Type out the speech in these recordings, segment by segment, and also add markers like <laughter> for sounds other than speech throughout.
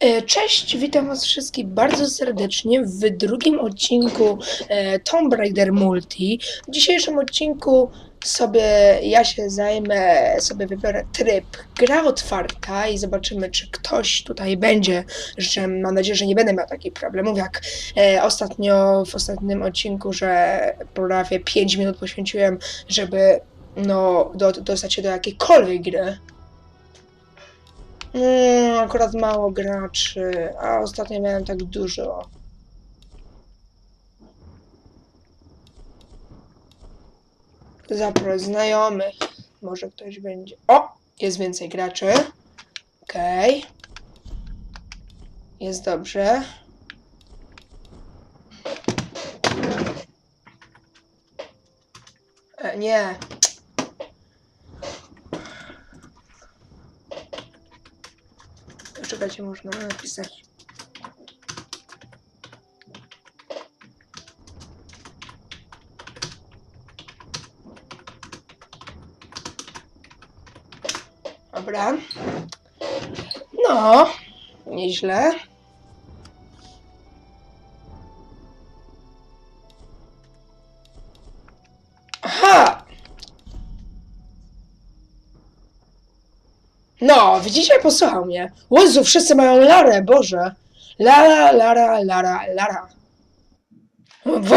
E, Cześć, witam was wszystkich bardzo serdecznie w drugim odcinku e, Tomb Raider Multi. W dzisiejszym odcinku sobie ja się zajmę, sobie wybiorę tryb gra otwarta i zobaczymy, czy ktoś tutaj będzie. Życzę, mam nadzieję, że nie będę miał takich problemów jak e, ostatnio w ostatnim odcinku, że prawie 5 minut poświęciłem, żeby no, do, dostać się do jakiejkolwiek gry. Mm, akurat mało graczy, a ostatnio miałem tak dużo. Zaproś znajomych. Może ktoś będzie. O! Jest więcej graczy. Okej. Jest dobrze. E, nie. Czekajcie, można napisać. Dobra. No, nieźle. No, widzicie, posłuchał mnie. Łozu, wszyscy mają Larę, Boże. Lara, Lara, Lara, Lara. <laughs>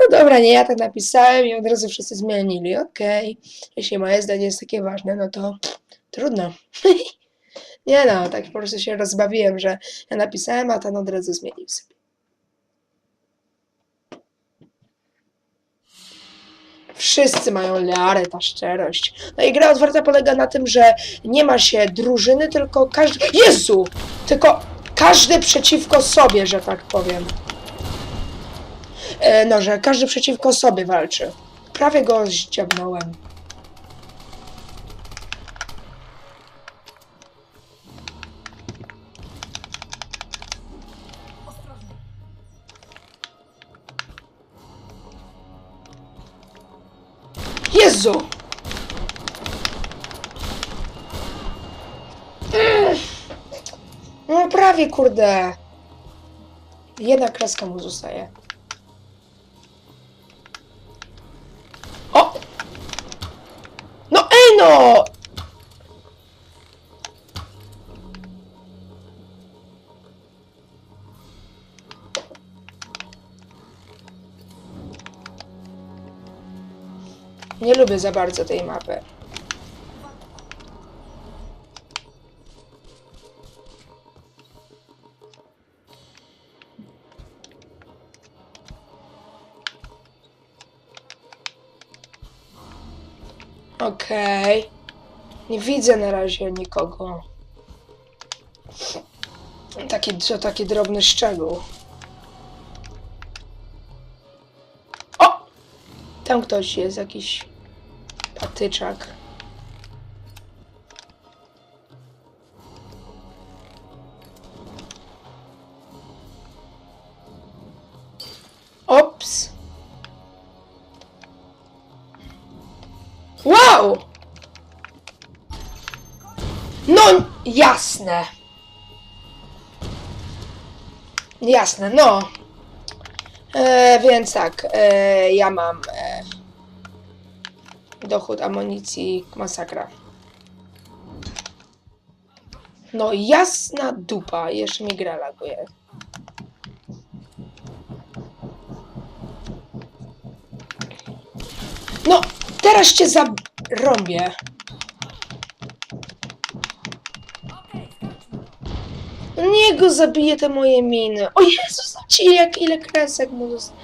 No dobra, nie ja tak napisałem i od razu wszyscy zmienili. Okej. Jeśli moje zdanie jest takie ważne, no to trudno. <laughs> nie no, tak po prostu się rozbawiłem, że ja napisałem, a ten od razu zmienił sobie. Wszyscy mają Learę, ta szczerość. No i gra otwarta polega na tym, że nie ma się drużyny, tylko każdy. Jezu! Tylko każdy przeciwko sobie, że tak powiem. E, no, że każdy przeciwko sobie walczy. Prawie go zdziabnąłem. Jezu! No prawie, kurde. Jedna kreska mu zostaje. O! No ej no! Nie lubię za bardzo tej mapy. Okej. Nie widzę na razie nikogo. Taki, to taki drobny szczegół. O! Tam ktoś jest, jakiś patyczak. Ops. Wow! No, jasne. Jasne, no. E, więc tak, e, ja mam dochód amunicji masakra. No jasna dupa, jeszcze mi gra laguje. No, teraz cię zarąbię. Niech go zabije te moje miny. O Jezus, ci jak ile kresek mu zostało.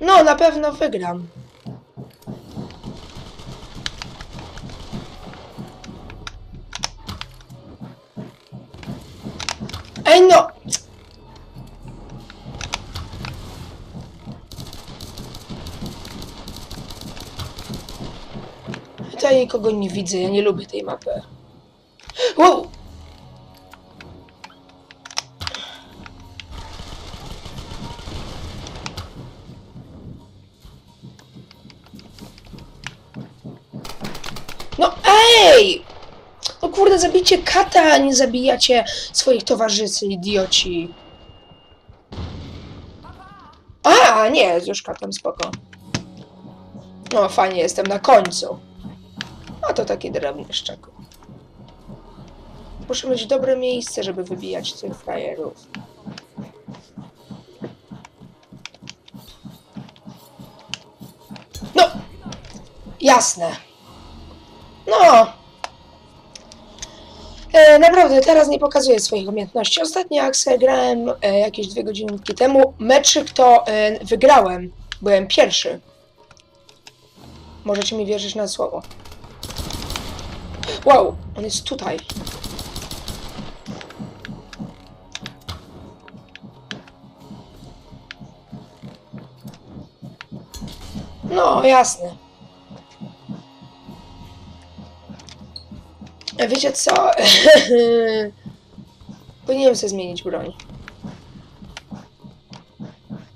No, na pewno wygram. Ej no! Ja nikogo nie widzę, ja nie lubię tej mapy. Wow! Kurde, zabijcie kata, a nie zabijacie swoich towarzyszy, idioci. A, nie, już katem, spoko. No, fajnie, jestem na końcu. A to taki drobny szczegół. Muszę mieć dobre miejsce, żeby wybijać tych frajerów. No! Jasne. No! E, naprawdę, teraz nie pokazuję swoich umiejętności. Ostatnio sobie grałem e, jakieś dwie godzinki temu, meczyk to e, wygrałem. Byłem pierwszy. Możecie mi wierzyć na słowo. Wow, on jest tutaj. No, jasne. Wiecie co? <laughs> Powinienem sobie zmienić broń.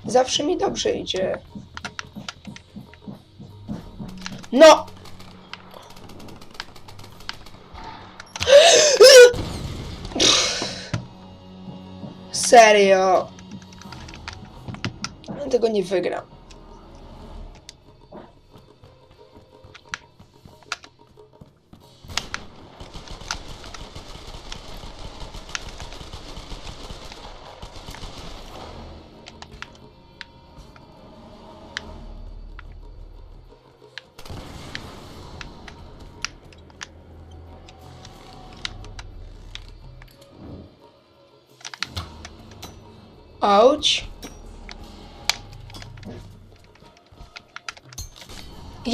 Zawsze mi dobrze idzie. No! <gasps> Serio. Tego nie wygram.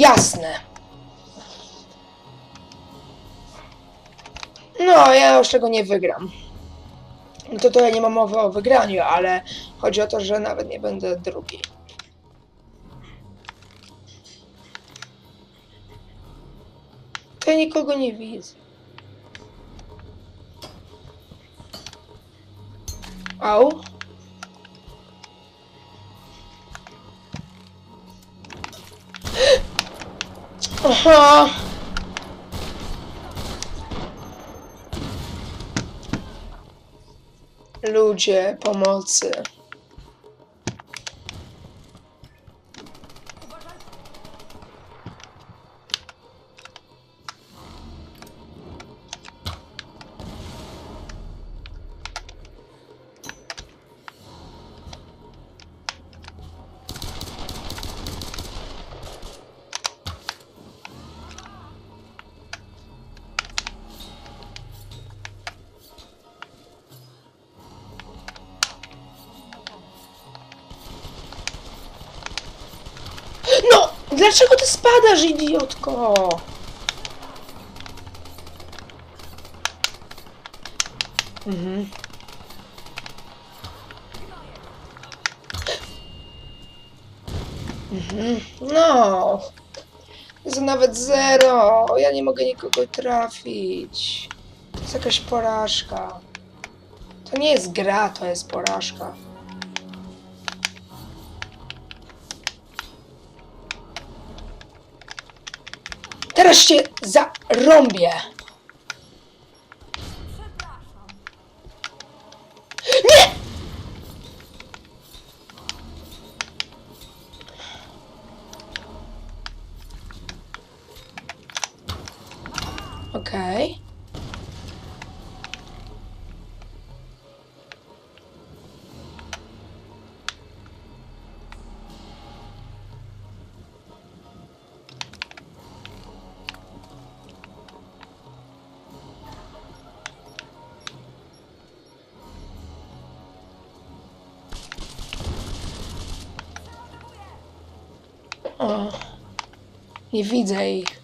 Jasne. No, ja już tego nie wygram. No to tutaj nie ma mowy o wygraniu, ale chodzi o to, że nawet nie będę drugi. To ja nikogo nie widzę. Au. Aha. Ludzie, pomocy. Dlaczego ty spadasz, idiotko? Mhm. Mhm. No. Jest nawet zero. Ja nie mogę nikogo trafić. To jest jakaś porażka. To nie jest gra, to jest porażka. Cię zarąbię. Nie widzę ich.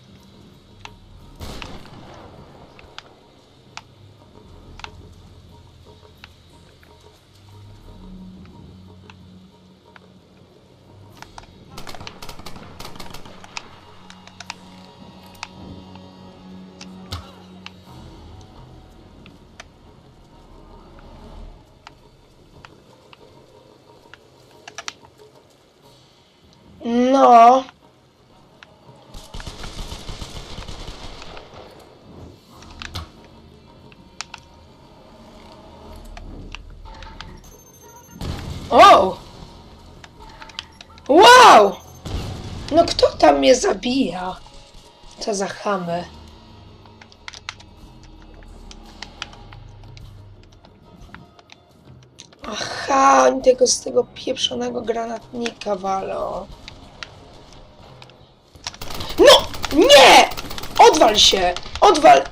Mnie zabija? Co za chamy. Aha, oni tego z tego pieprzonego granatnika walą. No! Nie! Odwal się! Odwal!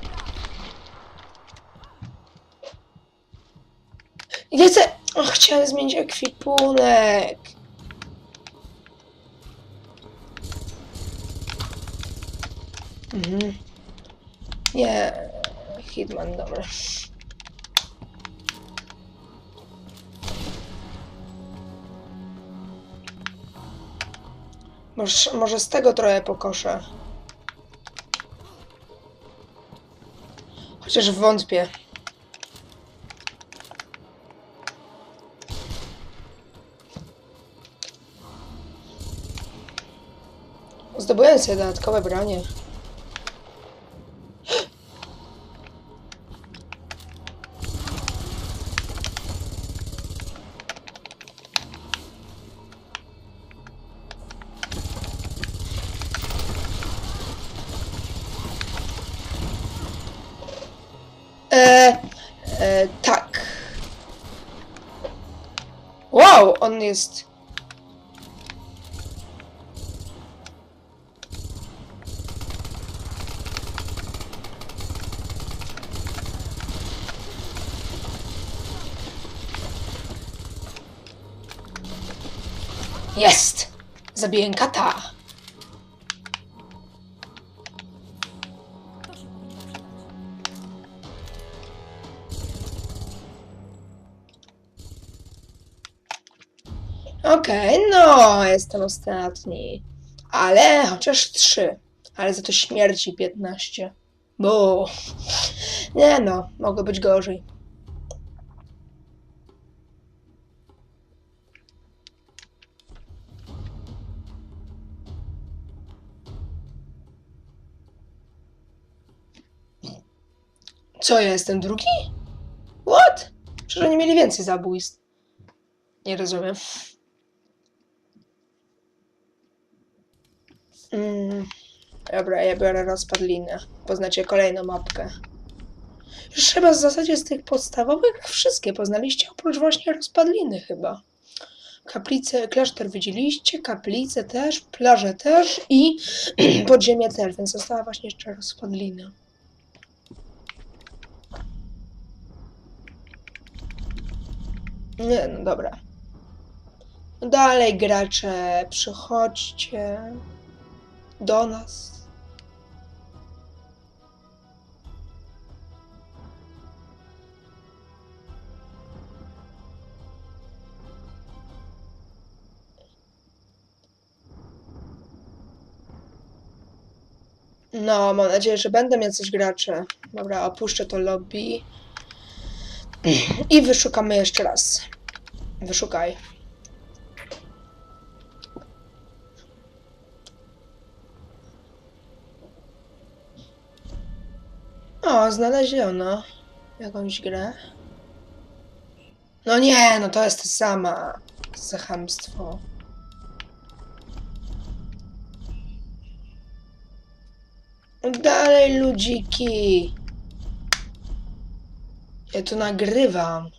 Chcę... O, chciałem zmienić ekwipunek. Mhm. Nie, Hitman, dobra. Może, może z tego trochę pokoszę. Chociaż wątpię. Zdobyłem sobie dodatkowe bronie. On jest. Jest! Zabiję kata. Okej, no, jestem ostatni. Ale chociaż trzy. Ale za to śmierci 15. Bo. Nie no, mogło być gorzej. Co, ja jestem drugi? What? Przecież oni mieli więcej zabójstw. Nie rozumiem. Mm, dobra, ja biorę rozpadlinę. Poznacie kolejną mapkę. Już chyba w zasadzie z tych podstawowych wszystkie poznaliście, oprócz właśnie rozpadliny chyba. Kaplice, klasztor widzieliście, kaplice też, plaże też i <clears throat> podziemie też, więc została właśnie jeszcze rozpadlina. Nie, no dobra. Dalej gracze, przychodźcie do nas. No, mam nadzieję, że będą jacyś gracze. Dobra, opuszczę to lobby. I wyszukamy jeszcze raz. Wyszukaj. Znaleziono jakąś grę. No nie, no to jest ta sama. Za chamstwo. Dalej, ludziki. Ja to nagrywam.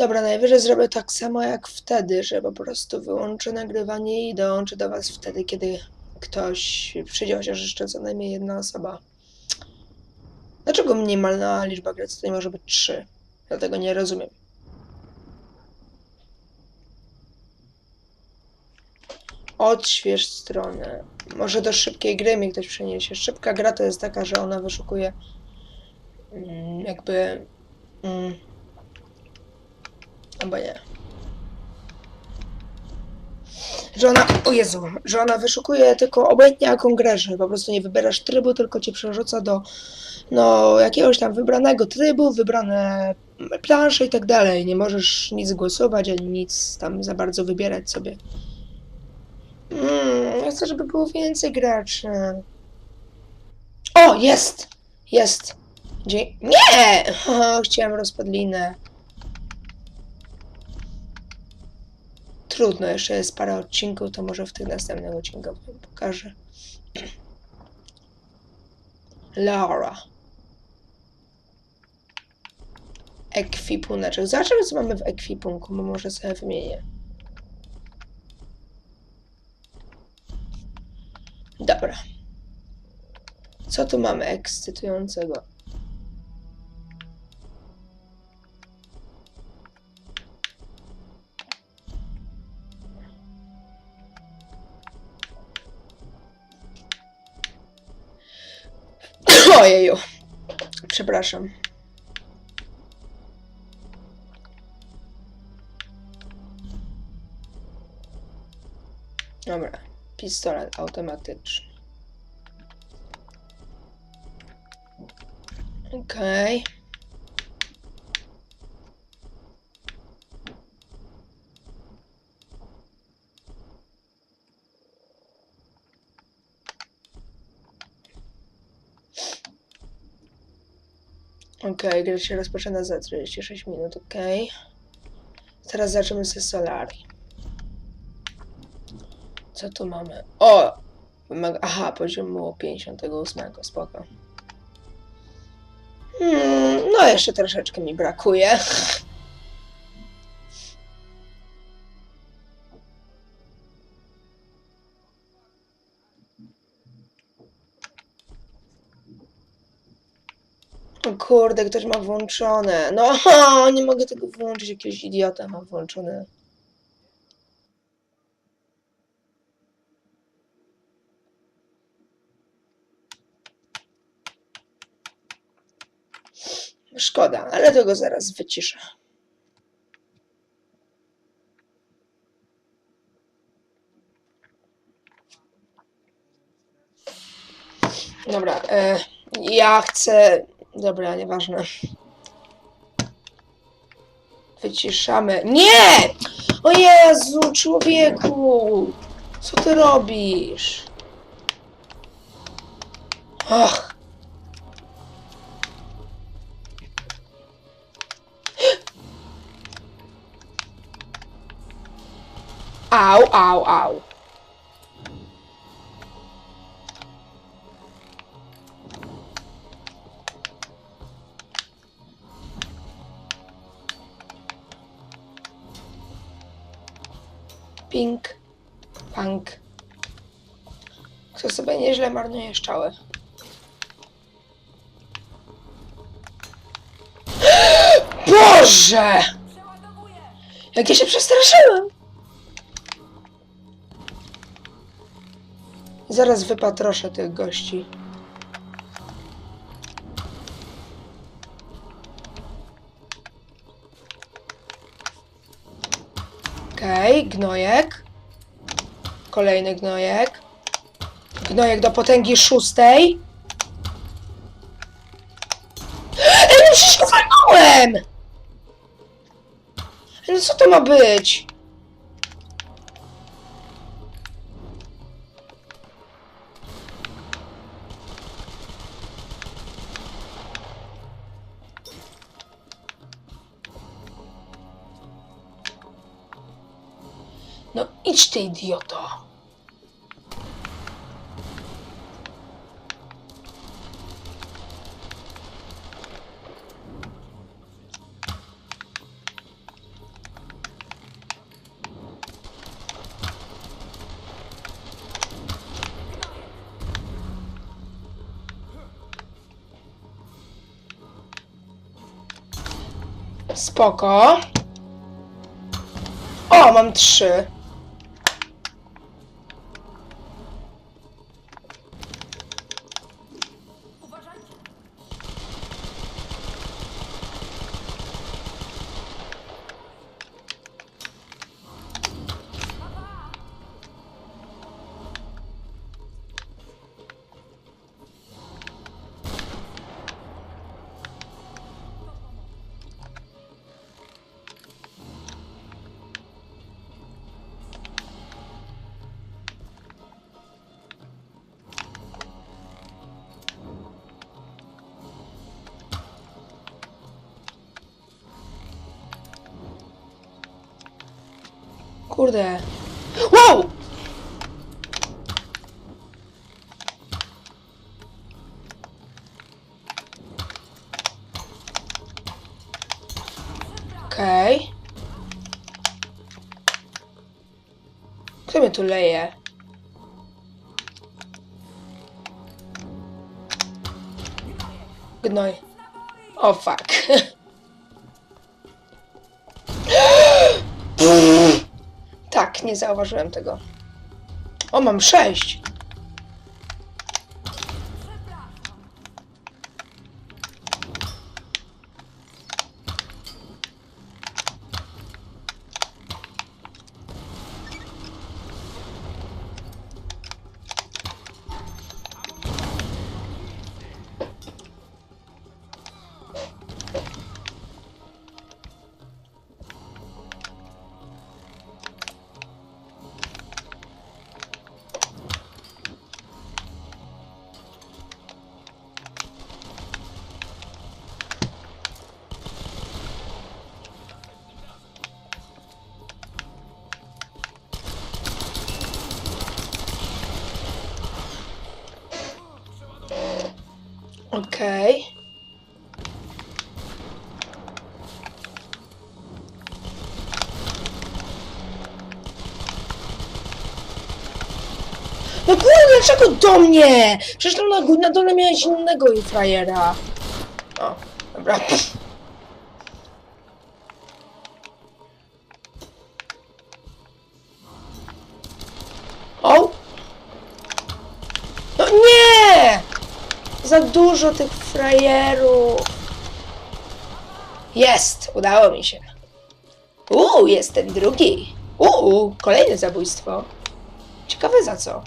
Dobra, najwyżej zrobię tak samo jak wtedy, że po prostu wyłączę nagrywanie i dołączę do Was wtedy, kiedy ktoś przyjdzie, chociaż jeszcze co najmniej jedna osoba. Dlaczego minimalna liczba graczy tutaj może być trzy? Ja tego nie rozumiem. Odśwież stronę. Może do szybkiej gry mnie ktoś przeniesie. Szybka gra to jest taka, że ona wyszukuje mm, jakby... Mm, albo nie. Że ona, o Jezu, że ona wyszukuje tylko obojętnie jaką grę, że po prostu nie wybierasz trybu, tylko cię przerzuca do no jakiegoś tam wybranego trybu, wybrane plansze i tak dalej. Nie możesz nic głosować, ani nic tam za bardzo wybierać sobie. Mm, chcę, żeby było więcej graczy. O, jest! Jest! Dzie nie! <laughs> Chciałem rozpadlinę. Trudno, jeszcze jest parę odcinków, to może w tych następnych odcinkach wam pokażę. Laura. Ekwipuneczek. Zobaczymy, co mamy w ekwipunku, bo może sobie wymienię. Dobra. Co tu mamy ekscytującego? Ojeju. Przepraszam. Dobra. Pistolet automatyczny. Okej. Okej, gra się rozpoczyna za 46 minut, okej. Teraz zaczniemy ze Solari. Co tu mamy? O! Aha, poziomu 58, spoko. Hmm, no jeszcze troszeczkę mi brakuje. Kurde, ktoś ma włączone. No, <laughs> nie mogę tego włączyć, jakiś idiota ma włączone. Szkoda, ale tego zaraz wyciszę. Dobra, e, ja chcę. Dobra, nieważne. Wyciszamy. Nie! O Jezu, człowieku! Co ty robisz? Och. Au, au, au. Pink, punk. Kto sobie nieźle marnuje szczały. <gasps> Boże! Jak ja się przestraszyłem! Zaraz wypatroszę tych gości. Gnojek. Kolejny gnojek. Gnojek do potęgi szóstej. Ej, no przecież No co to ma być? No idź ty idioto. Spoko. O, mam trzy. Kurde. Wow! Okej. Kto mnie tu leje? Gnoj. O fuck. <laughs> nie zauważyłem tego. O, mam sześć. Okej. No kurde, dlaczego do mnie? Przecież tam na, na dole miałeś innego frajera. O, dobra. O! Za dużo tych frajerów. Jest! Udało mi się. Uuu, jest ten drugi. Uuu, kolejne zabójstwo. Ciekawe za co.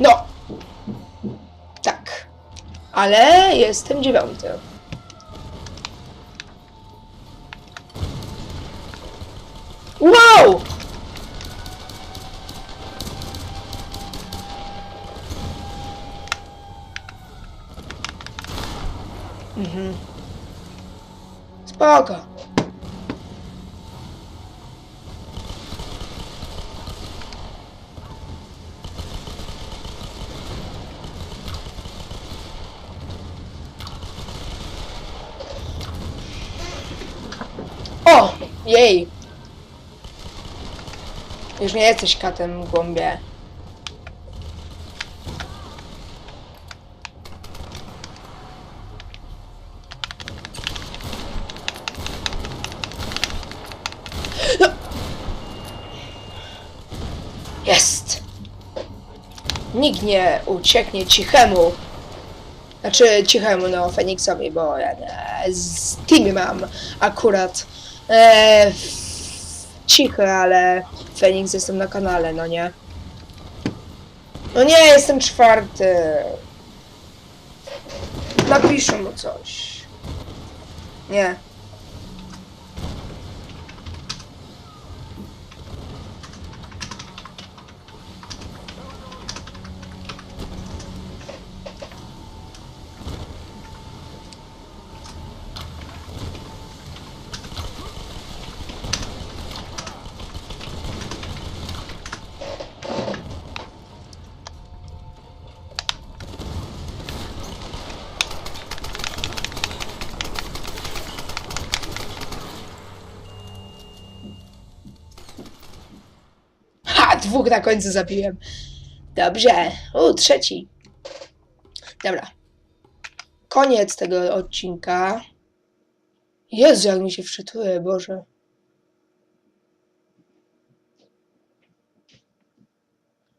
No. Tak. Ale jestem dziewiąty. Spoko. O! Jej! Już nie jesteś katem, głąbie. Nikt nie ucieknie cichemu. Znaczy cichemu, no, Feniksowi, bo ja z Teamy mam akurat e, cichy, ale Feniks jestem na kanale, no nie? No nie, jestem czwarty. Napiszę mu coś. Nie. Dwóch na końcu zabiłem. Dobrze. U, trzeci. Dobra. Koniec tego odcinka. Jezu, jak mi się wczytuje, Boże.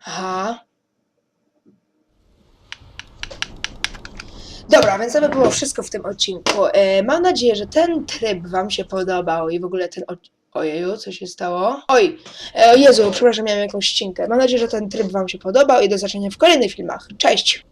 Aha. Dobra, więc to by było wszystko w tym odcinku. E, mam nadzieję, że ten tryb Wam się podobał i w ogóle ten odcinek. Ojeju, co się stało? Oj, e, Jezu, przepraszam, miałem jakąś ścinkę. Mam nadzieję, że ten tryb Wam się podobał i do zobaczenia w kolejnych filmach. Cześć!